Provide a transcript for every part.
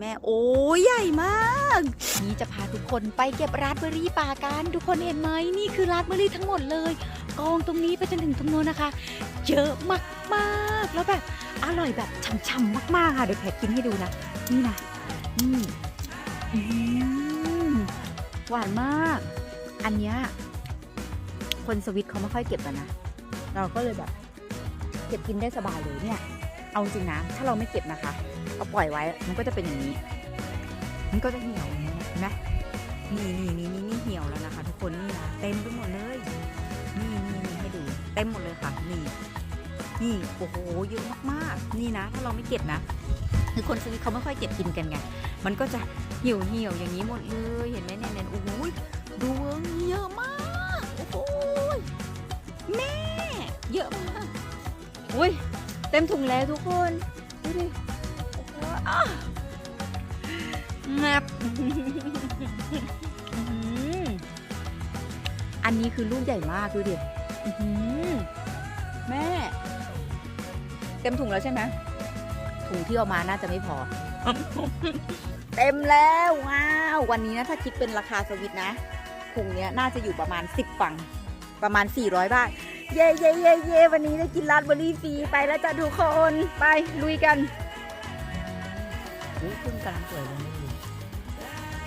แม่โอ้ยใหญ่มากนี่จะพาทุกคนไปเก็บราสเบอร์รี่ป่ากันทุกคนเห็นไหมนี่คือราสเบอร์รี่ทั้งหมดเลย กองตรงนี้ไปจนถึงตรงโน้นนะคะ เยอะมากๆแล้วแบบอร่อยแบบฉ่ำๆมากๆค่ะเดี๋ยวแพทกินให้ดูนะนี่นะนี่อืมหวานมาก อันเนี้ยคนสวิตเขาไม่ค่อยเก็บกันนะ เราก็เลยแบบ เก็บกินได้สบายเลยเนี่ย เอาจริงนะ ถ้าเราไม่เก็บนะคะ เอาปล่อยไว้มันก็จะเป็นอย่างนี้ มันก็จะเหี่ยวอย่างนี้เห็นไหมนี่นี่นี่นี่นี่เหี่ยวแล้วนะคะ ทุกคนนี่นะเต็มไปหมดเลย นี่นี่นี่ให้ดู เต็มหมดเลยค่ะ นี่ นี่โอ้โหเยอะมากๆ นี่นะ ถ้าเราไม่เก็บนะคือคนซื้อเขาไม่ค่อยเก็บกินกันไง มันก็จะเหี่ยวเหี่ยวอย่างนี้หมดเลยเห็นไหมเนี่ยเนี่ยโอ้โหดูเยอะมากโอ้โหแม่เยอะมากอุ้ยเต็มถุงแล้วทุกคนดูดิ งบอื้อหืออันนี้คือลูกใหญ่มากดูดิอื้อหือแม่ เต็มถุงแล้วใช่ไหมถุงที่เอามาน่าจะไม่พอ เต็มแล้วว้าว วันนี้นะถ้าคิดเป็นราคาสวิตนะถุงเนี้ยน่าจะอยู่ประมาณ 10ฟังประมาณ 400 บาท เย่เย่เย่เย่วันนี้ได้กินราสเบอร์รี่ฟรีไปแล้วจ้ะทุกคน ไปลุยกัน อุ้ยขึ้นกำลังสวยเลย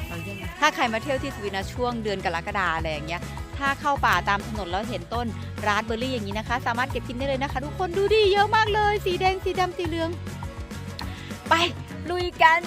เอาเยี่ยมนะถ้าใครมาเที่ยวที่สวีนะช่วงเดือนกรกฎาอะไรอย่างเงี้ย ถ้าเข้าป่าตามถนนแล้วเห็นต้นราสเบอร์รี่อย่างนี้นะคะ สามารถเก็บกินได้เลยนะคะ ทุกคนดูดิเยอะมากเลย สีแดงสีดำสีเหลือง ไปลุยกัน